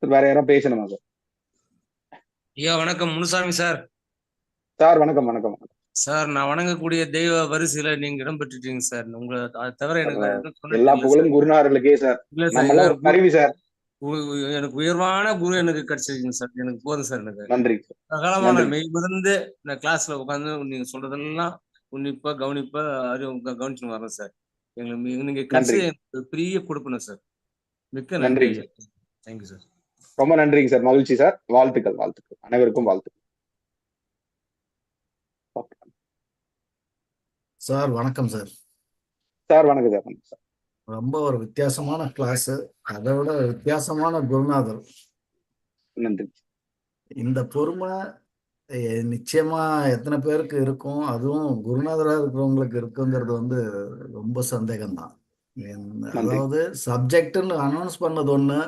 வேற யாரும் பேசணுமா சார் ஐயா வணக்கம். முனுசாமி சார் சார் வணக்கம் வணக்கம் வணக்கம். சார் நான் வணங்கக்கூடிய தெய்வ வரிசையில நீங்க இடம் பெற்றுட்டீங்க சார் உங்களை தவிர எனக்கு எல்லா புகழும். குருநாதர்களுக்கே சார். இல்ல சார் கருவி சார். எனக்கு உயர்வான குரு எனக்கு கிடைச்சிருக்கீங்க சார். எனக்கு போதும் சார் எனக்கு. நன்றி. அகலமான. மெய் மறந்து நான் கிளாஸ்ல உட்காந்து நீங்க சொல்றதெல்லாம் உன்னிப்பா கவனிப்பா அறிவு கவனிச்சுன்னு வரேன் சார். எங்களுக்கு நீங்க கிடைச்சது எனக்கு பெரிய கொடுக்கணும் சார். மிக்க நன்றி தேங்க்யூ சார். ரொம்ப நன்றிங்க சார். மகிழ்ச்சி சார். வாழ்த்துக்கள் வாழ்த்துக்கள். அனைவருக்கும் வாழ்த்துக்கள். சார் வணக்கம் சார். சார் வணக்கம் சார் வணக்கம் சார். ரொம்ப ஒரு வித்தியாசமான கிளாஸ் அதை விட வித்தியாசமான குருநாதர். நன்றி. இந்த பொறுமை நிச்சயமா எத்தனை பேருக்கு இருக்கும்? அதுவும் குருநாதரா இருக்கிறவங்களுக்கு இருக்குங்கிறது வந்து ரொம்ப சந்தேகம்தான். அதாவது சப்ஜெக்ட்னு அனௌன்ஸ் பண்ணது ஒண்ணு.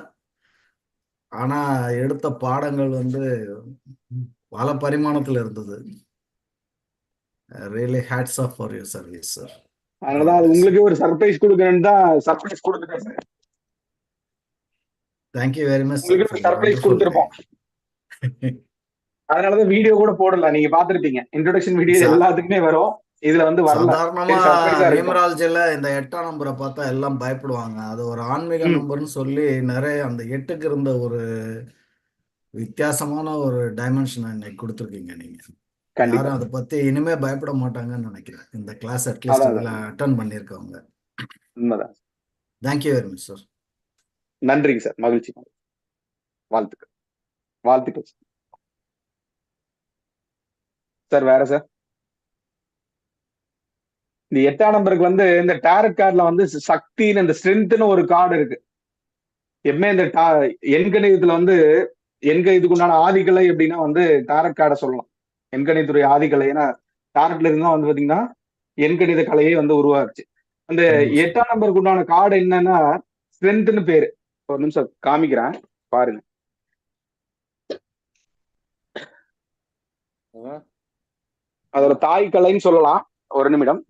ஆனா எடுத்த பாடங்கள் வந்து பல பரிமாணத்துல இருந்தது. Really hats off for your service sir அதனாலதான் அது உங்களுக்கு ஒரு சர்ப்ரைஸ் கொடுக்கணும்னு தான் சர்ப்ரைஸ் கொடுத்துட்டேன் sir thank you very much உங்களுக்கு சர்ப்ரைஸ் கொடுத்துருப்போம். அதனாலதான் வீடியோ கூட போடல. நீங்க பாத்திருப்பீங்க இன்ட்ரோடக்ஷன் வீடியோ எல்லாத்துக்குமே வரும். இதுல வந்து சாதாரணமா. நியூமராலஜில இந்த எட்டாம் நம்பரை பார்த்தா எல்லாம் பயப்படுவாங்க. அது ஒரு ஆன்மீக. நம்பர்னு சொல்லி நிறைய அந்த எட்டுக்கு இருந்த ஒரு வித்தியாசமான ஒரு டைமென்ஷன் இன்னைக்கு கொடுத்துருக்கீங்க நீங்க. யாரும் அதை பத்தி இனிமே பயப்பட மாட்டாங்கன்னு நினைக்கிறேன். இந்த கிளாஸ் அட்லீஸ்ட் அட்டன் பண்ணியிருக்கவங்க. உண்மைதான். Thank you very much sir நன்றிங்க சார் மகிழ்ச்சி. வாழ்த்துக்கள். வாழ்த்துக்கள் சார் வேற சார் இந்த எட்டாம் நம்பருக்கு வந்து இந்த டேரட் கார்டுல வந்து சக்தின்னு இந்த ஸ்ட்ரென்த்னு ஒரு கார்டு இருக்கு. எப்பவுமே இந்த டா- எண்கணிதத்துல வந்து எண்க இதுக்குண்டான ஆதிக்கலை எப்படின்னா வந்து டாரட் கார்டை சொல்லலாம். எண்கணித்துறை ஆதிக்கலை ஏன்னா டாரட்ல இருந்து வந்து பாத்தீங்கன்னா எண்கணித கலையே வந்து உருவாச்சு அந்த எட்டாம் நம்பருக்கு உண்டான கார்டு என்னன்னா ஸ்ட்ரென்த்னு பேரு. ஒரு நிமிஷம் காமிக்கிறேன் பாருங்க. அதோட தாய் கலைன்னு சொல்லலாம். ஒரு நிமிடம்.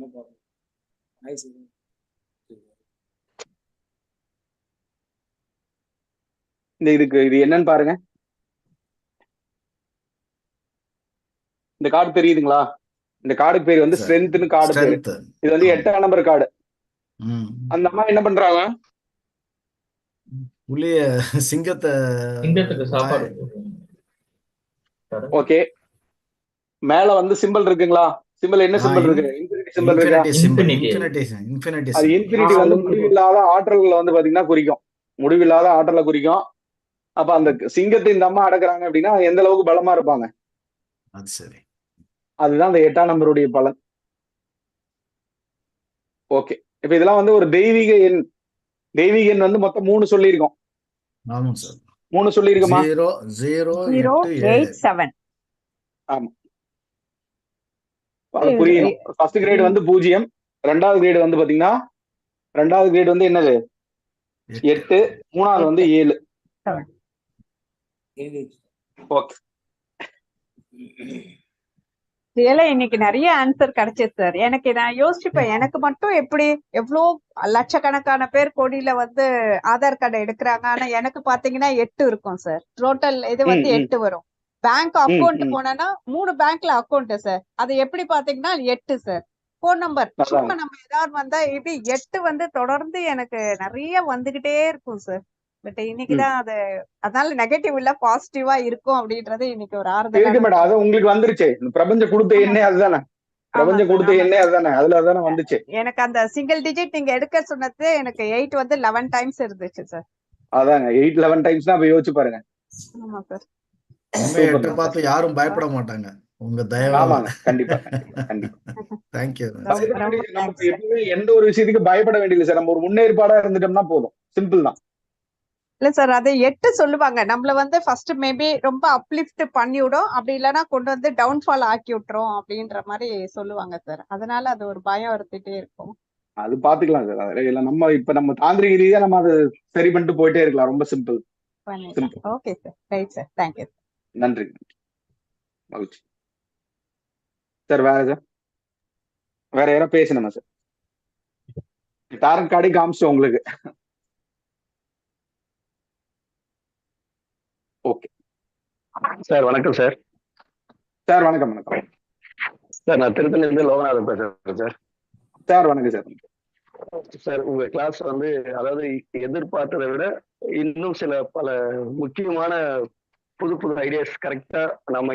படம் காட்டு இந்த இதுக்கு இது என்னன்னு பாருங்க. இந்த கார்டு தெரியுதுங்களா? இந்த கார்டுக்கு பேர் வந்து ஸ்ட்ரென்த்னு கார்டு பேரு. இது வந்து எட்டாம் நம்பர் கார்டு. ம். அந்த அம்மா என்ன பண்றாங்க? புலிய சிங்கத்தை சிங்கத்துக்கு சாப்பாடு ஓகே மேல வந்து சிம்பிள் இருக்குங்களா? சிம்பிள் என்ன சிம்பிள் இருக்கு? சிம்பிள் அது இன்ஃபினிட்டி வந்து முடிவில்லாத ஆற்றல்களை வந்து பாத்தீங்கன்னா குறிக்கும். முடிவில்லாத ஆற்றலை குறிக்கும். அப்ப அந்த சிங்கத்தை இந்த அம்மா அடக்குறாங்க அப்படின்னா எந்த அளவுக்கு பலமா இருப்பாங்க? அது சரி. அதுதான் அந்த எட்டாம் நம்பருடைய பலன். ஓகே. இப்ப இதெல்லாம் வந்து ஒரு தெய்வீக எண். தெய்வீக எண் வந்து மொத்தம் மூணு சொல்லியிருக்கோம். ஆமாம் சார். மூணு சொல்லியிருக்கோமா? ஜீரோ ஜீரோ ஜீரோ எட்டு ஏழு. Eight seven. ஆமா. புரியணும் ஃபர்ஸ்ட் கிரேட் வந்து பூஜ்ஜியம். ரெண்டாவது கிரேட் வந்து பாத்தீங்கன்னா ரெண்டாவது கிரேட் வந்து என்னது? எட்டு. மூணாவது வந்து ஏழு. ஓகே இன்னைக்கு நிறைய ஆன்சர் கிடைச்சது சார் எனக்கு நான் யோசிச்சுப்பேன். எனக்கு மட்டும் எப்படி எவ்வளோ லட்சக்கணக்கான பேர் கோடியில வந்து ஆதார் கார்டு எடுக்கிறாங்க. ஆனா எனக்கு பாத்தீங்கன்னா எட்டு இருக்கும் சார் டோட்டல் இது வந்து. எட்டு வரும். Bank account. போனேன்னா மூணு பேங்க்ல அக்கௌண்ட் சார் அது எப்படி பாத்தீங்கன்னா எட்டு சார் போன் நம்பர் அதான். சும்மா நம்ம ஏதாவது வந்தா இப்படி எட்டு வந்து தொடர்ந்து எனக்கு நிறைய வந்துகிட்டே இருக்கும் சார் பட் இன்னைக்குதான் அது அதனால நெகட்டிவ் இல்ல பாசிட்டிவா இருக்கும் அப்படின்றது இன்னைக்கு ஒரு இருக்கு ஆறுதல் மேடம் அது உங்களுக்கு வந்துருச்சு. பிரபஞ்சம் கொடுத்த எண்ணே அதுதானே. பிரபஞ்சம் கொடுத்த எண்ணே அதுதானே. அதுல அதுதானே வந்துச்சு. எனக்கு அந்த சிங்கிள் டிஜிட் நீங்க எடுக்க சொன்னது எனக்கு எயிட் வந்து லெவன் டைம்ஸ் இருந்துச்சு சார் அதாங்க. எயிட் லெவன் டைம்ஸ் போய் யோசிச்சு பாருங்க. ஆமா சார் உண்மையை பார்த்து யாரும் பயப்பட மாட்டாங்க. உங்க ஆமாங்க கண்டிப்பா தேங்க்யூ நமக்கு எப்பவுமே எந்த ஒரு விஷயத்துக்கு பயப்பட வேண்டியது சார். நம்ம ஒரு முன்னேற்பாடா இருந்துட்டோம்னா போதும். சிம்பிள் தான். இல்ல சார் அது எட்டு சொல்லுவாங்க. நம்மள வந்து ஃபர்ஸ்ட் மேபி ரொம்ப அப்லிஃப்ட் பண்ணி விடும். அப்படி இல்லைன்னா கொண்டு வந்து டவுன்ஃபால் ஆக்கி விட்டுரும் அப்படின்ற மாதிரி சொல்லுவாங்க சார். அதனால அது ஒரு பயம் இருந்துட்டே இருக்கும். அது பாத்துக்கலாம் சார். இல்ல நம்ம இப்ப நம்ம தாந்திரிக ரீதியா நம்ம அது சரி பண்ணிட்டு போயிட்டே இருக்கலாம். ரொம்ப simple okay sir right sir thank you நன்றி. மகிழ்ச்சி. சார் வேற சார் வேற யாரோ பேசணுமா சார்? டாரட் கார்டே காமிச்சோம் உங்களுக்கு. ஓகே. சார் வணக்கம் சார். சார் வணக்கம் வணக்கம். சார் நான் திருத்தணில இருந்து லோகநாதன் பேசுறேன் சார். சார் வணக்கம் சார். சார் உங்க கிளாஸ் வந்து அதாவது எதிர்பார்த்ததை விட இன்னும் சில பல முக்கியமான புது புது ஐடியாஸ் கரெக்டா நம்ம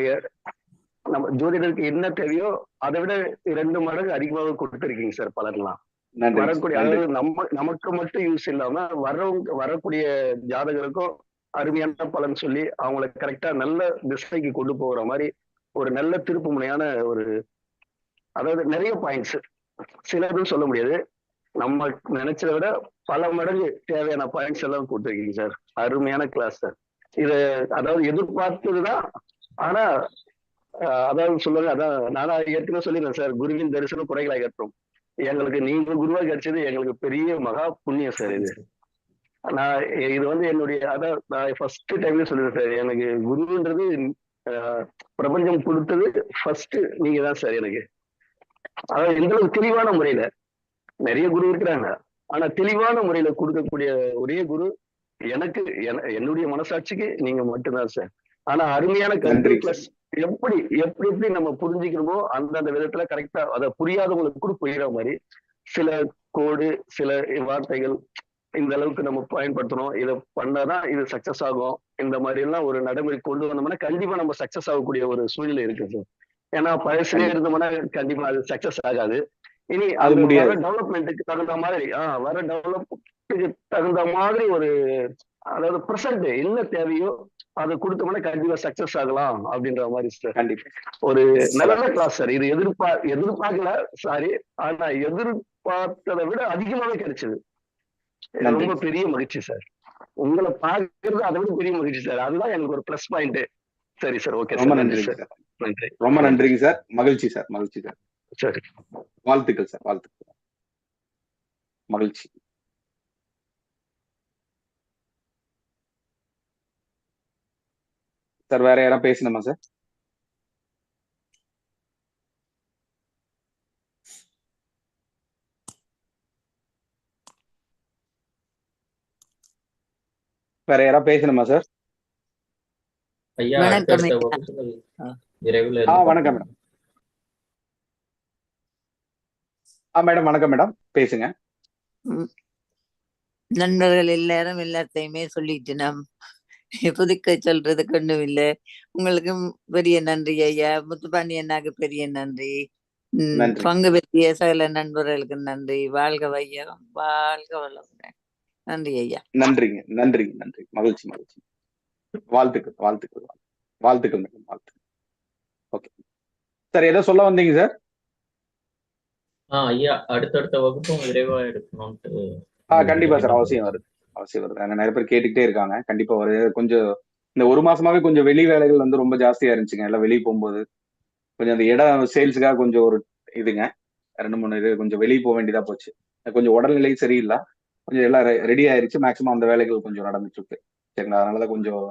நம்ம ஜோதிடருக்கு என்ன தேவையோ அதை விட இரண்டு மடங்கு அதிகமாக கொடுத்துருக்கீங்க சார் பலன்லாம் நன்றி வரக்கூடிய அதாவது நம்ம நமக்கு மட்டும் யூஸ் இல்லாம வர்றவங்க வரக்கூடிய ஜாதகருக்கும் அருமையான பலன் சொல்லி அவங்கள கரெக்டா நல்ல திசைக்கு கொண்டு போகிற மாதிரி ஒரு நல்ல திருப்பு முனையான ஒரு அதாவது நிறைய பாயிண்ட்ஸ் சிலதும் சொல்ல முடியாது. நம்ம நினைச்சதை விட பல மடங்கு தேவையான பாயிண்ட்ஸ் எல்லாம் கொடுத்துருக்கீங்க சார் அருமையான கிளாஸ் சார் இது அதாவது எதிர்பார்த்ததுதான். ஆனா அதாவது சொல்லுங்க அதான் நானா ஏற்கனவே சொல்லிடுறேன் சார் குருவின் தரிசனம் குறைகளாக ஏற்றோம் எங்களுக்கு நீங்க குருவா கிடைச்சது எங்களுக்கு பெரிய மகா புண்ணியம் சார் இது. நான் இது வந்து என்னுடைய அதான் நான் ஃபர்ஸ்ட் டைம்ல சொல்லுறேன் சார் எனக்கு குருன்றது ஆஹ் பிரபஞ்சம் கொடுத்தது ஃபர்ஸ்ட் நீங்க தான் சார் எனக்கு. அதாவது எந்த அளவுக்கு தெளிவான முறையில நிறைய குரு இருக்கிறாங்க. ஆனா தெளிவான முறையில கொடுக்கக்கூடிய ஒரே குரு எனக்கு என- என்னுடைய மனசாட்சிக்கு நீங்க மட்டும்தான் சார் ஆனா அருமையான நன்றி பிளஸ் எப்படி எப்படி எப்படி நம்ம புரிஞ்சுக்கிறோமோ அந்தந்த விதத்துல கரெக்டா அதை புரியாதவங்களுக்கு கூட புரியுற மாதிரி சில கோடு சில வார்த்தைகள் இந்த அளவுக்கு நம்ம பயன்படுத்தணும் இதை பண்ணாதான் இது சக்சஸ் ஆகும். இந்த மாதிரி எல்லாம் ஒரு நடைமுறை கொண்டு வந்தோம்னா கண்டிப்பா நம்ம சக்சஸ் ஆகக்கூடிய ஒரு சூழ்நிலை இருக்கு சார் ஏன்னா பழசுலயே இருந்தோம்னா கண்டிப்பா அது சக்சஸ் ஆகாது. இனி அது வர டெவலப்மெண்ட்டுக்கு தகுந்த மாதிரி ஆஹ் வர டெவலப்மெண்ட்டுக்கு தகுந்த மாதிரி ஒரு அதாவது ப்ரெசன்ட் என்ன தேவையோ அதை கொடுத்தோம்னா கண்டிப்பா சக்சஸ் ஆகலாம் அப்படின்ற மாதிரி சார் கண்டிப்பா. ஒரு நல்ல கிளாஸ் சார் இது எதிர்பார் எதிர்பார்க்கல சாரி ஆனா எதிர்பார்த்ததை விட அதிகமாவே கிடைச்சது. ரொம்ப பெரிய மகிழ்ச்சி சார் உங்களை பார்க்கறது அதை விட பெரிய மகிழ்ச்சி சார் அதுதான் எனக்கு ஒரு ப்ளஸ் பாயிண்ட் சரி சார் ஓகே ரொம்ப நன்றி சார் நன்றி. ரொம்ப நன்றிங்க சார் மகிழ்ச்சி சார் மகிழ்ச்சி சார் சரி. வாழ்த்துக்கள் சார் வாழ்த்துக்கள். மகிழ்ச்சி. சார் வேற யாராவது பேசணுமா சார் வேற யாராவது பேசணுமா சார் ஐயா வணக்கம் மேடம். ஆ மேடம். வணக்கம் மேடம். பேசுங்க. நண்பர்கள் எல்லாரும் எல்லாத்தையுமே சொல்லிட்டு நாம் புதுக்க சொல்றதுக்கு ஒண்ணும் இல்லை. உங்களுக்கும் பெரிய நன்றி ஐயா. முத்துப்பாண்டி அண்ணாக்கு பெரிய நன்றி. பங்கு பெற்றிய சகல நண்பர்களுக்கு நன்றி. வாழ்க வையகம். வாழ்க வளமுடன் நன்றி ஐயா. நன்றிங்க. நன்றிங்க. நன்றி. மகிழ்ச்சி மகிழ்ச்சி. வாழ்த்துக்கள் வாழ்த்துக்கள் வாழ்த்துக்கள் மேடம். வாழ்த்துக்கள். ஓகே. சார் ஏதோ சொல்ல வந்தீங்க சார்? ஆ ஐயா அடுத்தடுத்த வகுப்பும் விரைவா எடுக்கணும்ட்டு ஆ கண்டிப்பா சார். அவசியம் வருது. அவசியம் வருது. நிறைய பேர் கேட்டுக்கிட்டே இருக்காங்க. கண்டிப்பா வருது கொஞ்சம் இந்த ஒரு மாசமாவே கொஞ்சம் வெளி வேலைகள் வந்து ரொம்ப ஜாஸ்தியா இருந்துச்சுங்க. எல்லாம் வெளியே போகும்போது கொஞ்சம் அந்த இடம் சேல்ஸுக்காக கொஞ்சம் ஒரு இதுங்க. ரெண்டு மூணு இது கொஞ்சம் வெளியே போக வேண்டியதா போச்சு. கொஞ்சம் உடல்நிலை சரியில்லை. கொஞ்சம் எல்லாம் ரெடி ஆயிருச்சு. மேக்ஸிமம் அந்த வேலைகள் கொஞ்சம் நடந்துட்டு இருக்கு சரிங்களா? அதனாலதான் கொஞ்சம்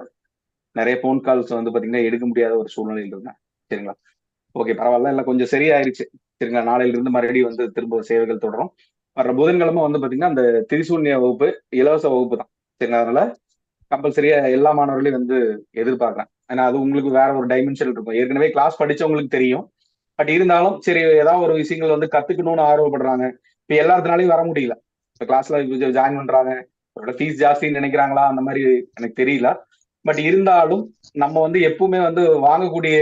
நிறைய ஃபோன் கால்ஸ் வந்து பாத்தீங்கன்னா எடுக்க முடியாத ஒரு சூழ்நிலையில் இருந்தேன் சரிங்களா? ஓகே பரவாயில்ல. எல்லாம் கொஞ்சம் சரியாயிருச்சு. சரிங்களா? நாளையில இருந்து மறுபடியும் வந்து திரும்ப சேவைகள் தொடரும். வர்ற புதன்கிழமை வந்து பாத்தீங்கன்னா அந்த திரிசூன்ய வகுப்பு இலவச வகுப்பு தான் சரிங்களா? அதனால கம்பல்சரியா எல்லா மாணவர்களையும் வந்து எதிர்பார்க்கிறேன். ஏன்னா அது உங்களுக்கு வேற ஒரு டைமென்ஷன் இருக்கும். ஏற்கனவே கிளாஸ் படிச்சவங்களுக்கு தெரியும். பட் இருந்தாலும் சரி ஏதாவது ஒரு விஷயங்கள் வந்து கத்துக்கணும்னு ஆர்வப்படுறாங்க. இப்ப எல்லாத்தினாலையும் வர முடியல. இப்ப கிளாஸ்ல ஜாயின் பண்றாங்க. அவரோட ஃபீஸ் ஜாஸ்தின்னு நினைக்கிறாங்களா? அந்த மாதிரி எனக்கு தெரியல. பட் இருந்தாலும் நம்ம வந்து எப்பவுமே வந்து வாங்கக்கூடிய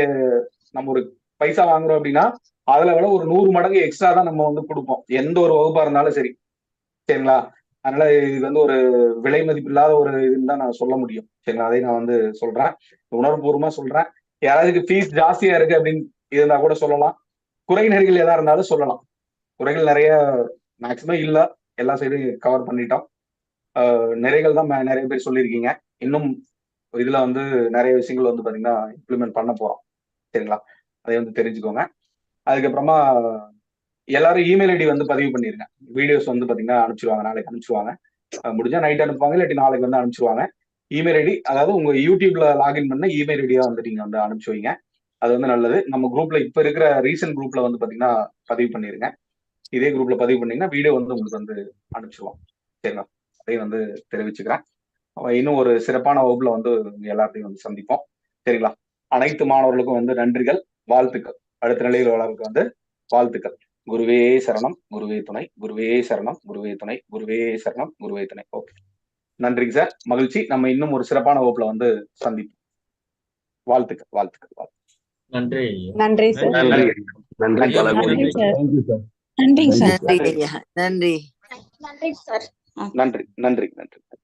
நம்ம ஒரு பைசா வாங்குறோம் அப்படின்னா அதுல விட ஒரு நூறு மடங்கு எக்ஸ்ட்ரா தான் நம்ம வந்து கொடுப்போம். எந்த ஒரு வகுப்பா இருந்தாலும் சரி. சரிங்களா? அதனால இது வந்து ஒரு விலை மதிப்பு இல்லாத ஒரு இதுன்னு தான் நான் சொல்ல முடியும். சரிங்களா? அதை நான் வந்து சொல்றேன். உணர்வுபூர்வமா சொல்றேன். யாராவது ஃபீஸ் ஜாஸ்தியா இருக்கு அப்படின்னு இருந்தா கூட சொல்லலாம். குறை நெறிகள் எதா இருந்தாலும் சொல்லலாம். குறைகள் நிறைய மேக்சிமம் இல்லை. எல்லா சைடும் கவர் பண்ணிட்டோம். நிறைகள் தான் நிறைய பேர் சொல்லியிருக்கீங்க. இன்னும் இதுல வந்து நிறைய விஷயங்கள் வந்து பாத்தீங்கன்னா இம்ப்ளிமெண்ட் பண்ண போறோம். சரிங்களா? அதை வந்து தெரிஞ்சுக்கோங்க. அதுக்கப்புறமா எல்லாரும் இமெயில் ஐடி வந்து பதிவு பண்ணிருங்க. வீடியோஸ் வந்து பாத்தீங்கன்னா அனுப்பிச்சிருவாங்க. நாளைக்கு அனுப்பிச்சிருவாங்க. முடிஞ்சா நைட் அனுப்புவாங்க. இல்லாட்டி நாளைக்கு வந்து அனுப்பிச்சிருவாங்க. இமெயில் ஐடி அதாவது உங்க யூடியூப்ல லாகின் பண்ண இமெயில் ஐடியா வந்து நீங்க வந்து அனுப்பிச்சு வைங்க. அது வந்து நல்லது. நம்ம குரூப்ல இப்ப இருக்கிற ரீசன்ட் குரூப்ல வந்து பாத்தீங்கன்னா பதிவு பண்ணிருங்க. இதே குரூப்ல பதிவு பண்ணீங்கன்னா வீடியோ வந்து உங்களுக்கு வந்து அனுப்பிச்சிருவோம். சரிங்களா? அதையும் வந்து தெரிவிச்சுக்கிறேன். இன்னும் ஒரு சிறப்பான வகுப்புல வந்து எல்லாத்தையும் வந்து சந்திப்போம். சரிங்களா? அனைத்து மாணவர்களுக்கும் வந்து நன்றிகள். வாழ்த்துக்கள். அடுத்த நிலையில் வளர்க்கு வந்து வாழ்த்துக்கள். குருவே சரணம் குருவே துணை குருவே சரணம் குருவே துணை குருவே சரணம் குருவே துணை. ஓகே நன்றிங்க சார். மகிழ்ச்சி. நம்ம இன்னும் ஒரு சிறப்பான வகுப்புல வந்து சந்திப்போம். வாழ்த்துக்கள் வாழ்த்துக்கள் வாழ்த்துக்கள். நன்றி. நன்றி சார். நன்றி. சார். நன்றி. நன்றி. நன்றி. நன்றி.